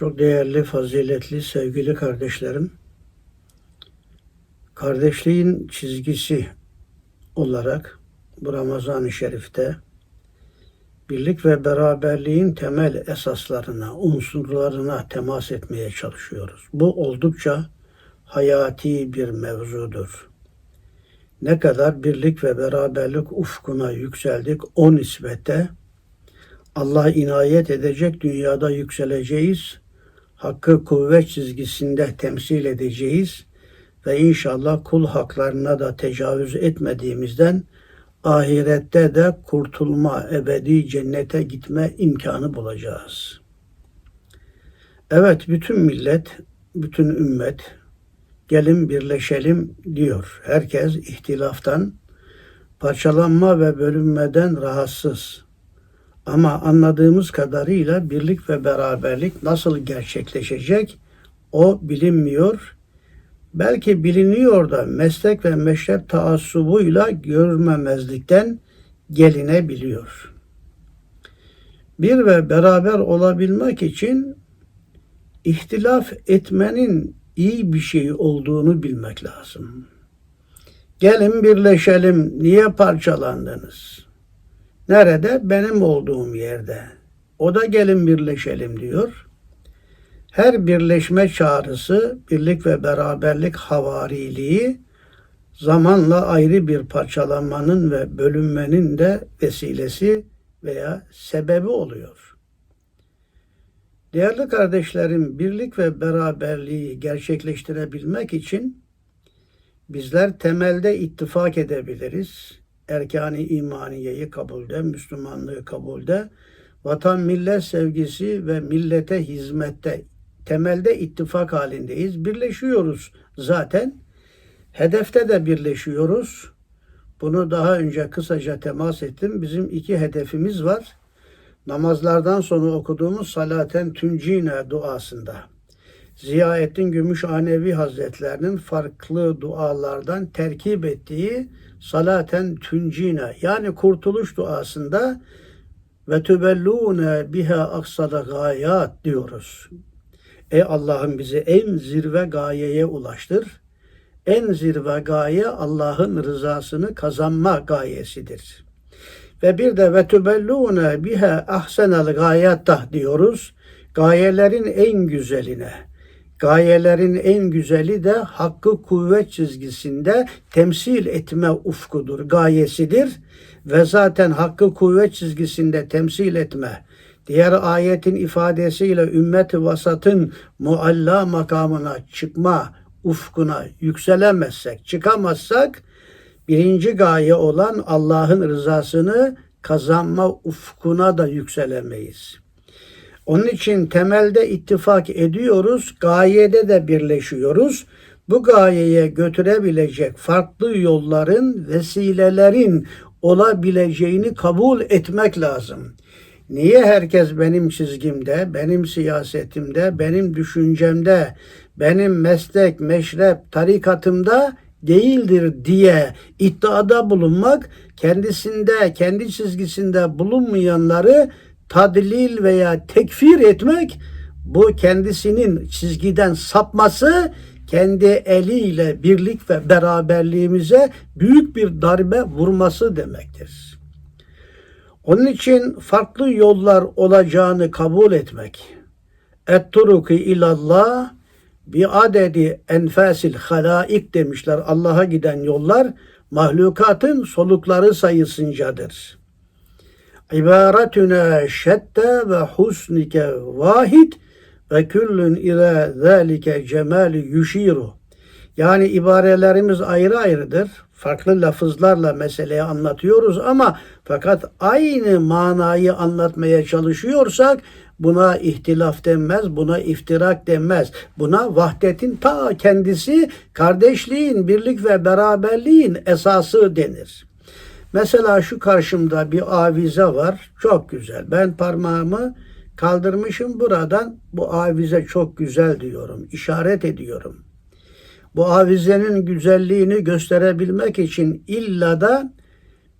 Çok değerli, faziletli, sevgili kardeşlerim. Kardeşliğin çizgisi olarak bu Ramazan-ı Şerif'te birlik ve beraberliğin temel esaslarına, unsurlarına temas etmeye çalışıyoruz. Bu oldukça hayati bir mevzudur. Ne kadar birlik ve beraberlik ufkuna yükseldik o nispette Allah inayet edecek dünyada yükseleceğiz. Hakkı kuvvet çizgisinde temsil edeceğiz ve inşallah kul haklarına da tecavüz etmediğimizden ahirette de kurtulma, ebedi cennete gitme imkanı bulacağız. Evet bütün millet, bütün ümmet gelin birleşelim diyor. Herkes ihtilaftan, parçalanma ve bölünmeden rahatsız. Ama anladığımız kadarıyla birlik ve beraberlik nasıl gerçekleşecek o bilinmiyor. Belki biliniyor da meslek ve meşrep taassubuyla görmemezlikten gelinebiliyor. Bir ve beraber olabilmek için ihtilaf etmenin iyi bir şey olduğunu bilmek lazım. Gelin birleşelim. Niye parçalandınız? Nerede? Benim olduğum yerde. O da gelin birleşelim diyor. Her birleşme çağrısı, birlik ve beraberlik havariliği zamanla ayrı bir parçalanmanın ve bölünmenin de vesilesi veya sebebi oluyor. Değerli kardeşlerim, birlik ve beraberliği gerçekleştirebilmek için bizler temelde ittifak edebiliriz. Erkan-ı imaniyeyi kabulde, Müslümanlığı kabulde, vatan millet sevgisi ve millete hizmette temelde ittifak halindeyiz. Birleşiyoruz zaten. Hedefte de birleşiyoruz. Bunu daha önce kısaca temas ettim. Bizim iki hedefimiz var. Namazlardan sonra okuduğumuz Salaten Tüncine duasında. Ziyaettin Gümüşhanevi Hazretlerinin farklı dualardan terkip ettiği Salaten Tüncine yani kurtuluş duasında ve tübellûne biha aksada gayat diyoruz. Ey Allah'ım bizi en zirve gayeye ulaştır. En zirve gaye Allah'ın rızasını kazanma gayesidir. Ve bir de ve tübellûne biha ahsenel gayatta diyoruz. Gayelerin en güzeline. Gayelerin en güzeli de hakkı kuvvet çizgisinde temsil etme ufkudur, gayesidir. Ve zaten hakkı kuvvet çizgisinde temsil etme, diğer ayetin ifadesiyle ümmet-i vasatın mualla makamına çıkma ufkuna yükselemezsek, çıkamazsak birinci gaye olan Allah'ın rızasını kazanma ufkuna da yükselemeyiz. Onun için temelde ittifak ediyoruz, gayede de birleşiyoruz. Bu gayeye götürebilecek farklı yolların, vesilelerin olabileceğini kabul etmek lazım. Niye herkes benim çizgimde, benim siyasetimde, benim düşüncemde, benim meslek, meşrep, tarikatımda değildir diye iddiada bulunmak, kendisinde, kendi çizgisinde bulunmayanları tadlil veya tekfir etmek, bu kendisinin çizgiden sapması, kendi eliyle birlik ve beraberliğimize büyük bir darbe vurması demektir. Onun için farklı yollar olacağını kabul etmek. Et-turuki ilallah bi adedi enfasil halaik demişler. Allah'a giden yollar mahlukatın solukları sayısıncadır. İbaretüne şette ve husnike vahid ve küllün ila zalike cemali yuşiru. Yani ibarelerimiz ayrı ayrıdır. Farklı lafızlarla meseleyi anlatıyoruz ama fakat aynı manayı anlatmaya çalışıyorsak buna ihtilaf denmez, buna iftirak denmez. Buna vahdetin ta kendisi kardeşliğin, birlik ve beraberliğin esası denir. Mesela şu karşımda bir avize var. Çok güzel. Ben parmağımı kaldırmışım buradan. Bu avize çok güzel diyorum. işaret ediyorum. Bu avizenin güzelliğini gösterebilmek için illa da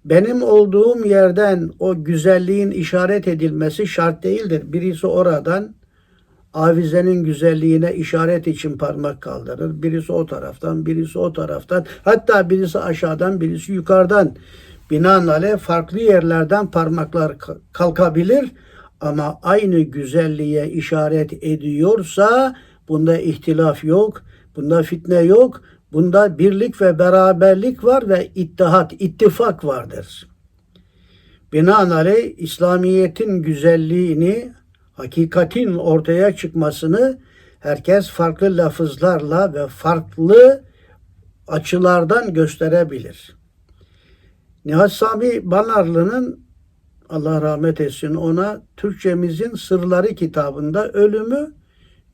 benim olduğum yerden o güzelliğin işaret edilmesi şart değildir. Birisi oradan avizenin güzelliğine işaret için parmak kaldırır. Birisi o taraftan, birisi o taraftan. Hatta birisi aşağıdan, birisi yukarıdan. Binaenaleyh farklı yerlerden parmaklar ka- kalkabilir. Ama aynı güzelliğe işaret ediyorsa bunda ihtilaf yok, bunda fitne yok, bunda birlik ve beraberlik var ve ittihat, ittifak vardır. Binaenaleyh İslamiyet'in güzelliğini, hakikatin ortaya çıkmasını herkes farklı lafızlarla ve farklı açılardan gösterebilir. Nihat Sami Banarlı'nın Allah rahmet etsin ona Türkçemizin Sırları kitabında ölümü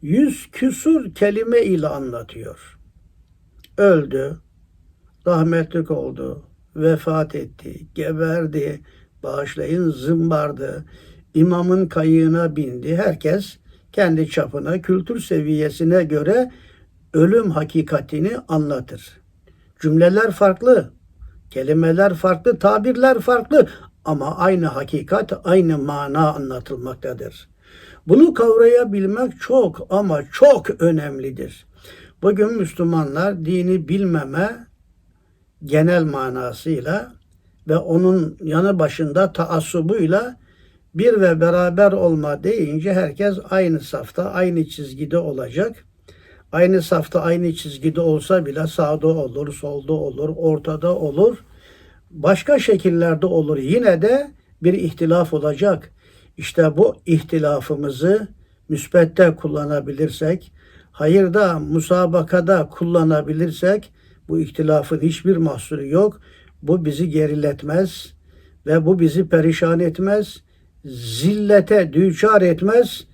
yüz küsur kelime ile anlatıyor. Öldü, rahmetlik oldu, vefat etti, geberdi, bağışlayın zımbardı, imamın kayığına bindi. Herkes kendi çapına, kültür seviyesine göre ölüm hakikatini anlatır. Cümleler farklı, kelimeler farklı, tabirler farklı ama aynı hakikat, aynı mana anlatılmaktadır. Bunu kavrayabilmek çok ama çok önemlidir. Bugün Müslümanlar dini bilmeme genel manasıyla ve onun yanı başında taassubuyla bir ve beraber olma deyince herkes aynı safta, aynı çizgide olacak. Aynı safta, aynı çizgide olsa bile sağda olur, solda olur, ortada olur. Başka şekillerde olur. Yine de bir ihtilaf olacak. İşte bu ihtilafımızı müsbette kullanabilirsek, hayırda, musabakada kullanabilirsek bu ihtilafın hiçbir mahsuru yok. Bu bizi geriletmez ve bu bizi perişan etmez, zillete düçar etmez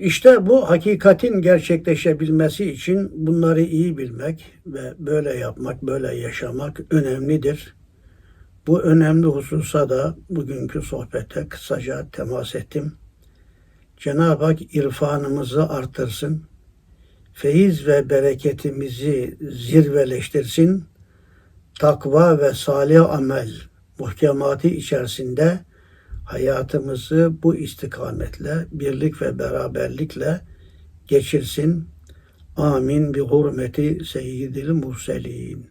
işte bu hakikatin gerçekleşebilmesi için bunları iyi bilmek ve böyle yapmak, böyle yaşamak önemlidir. Bu önemli hususa da bugünkü sohbete kısaca temas ettim. Cenab-ı Hak irfanımızı artırsın, feyiz ve bereketimizi zirveleştirsin, takva ve salih amel muhkematı içerisinde hayatımızı bu istikametle, birlik ve beraberlikle geçirsin. Amin bi hurmeti seyyidil murselin.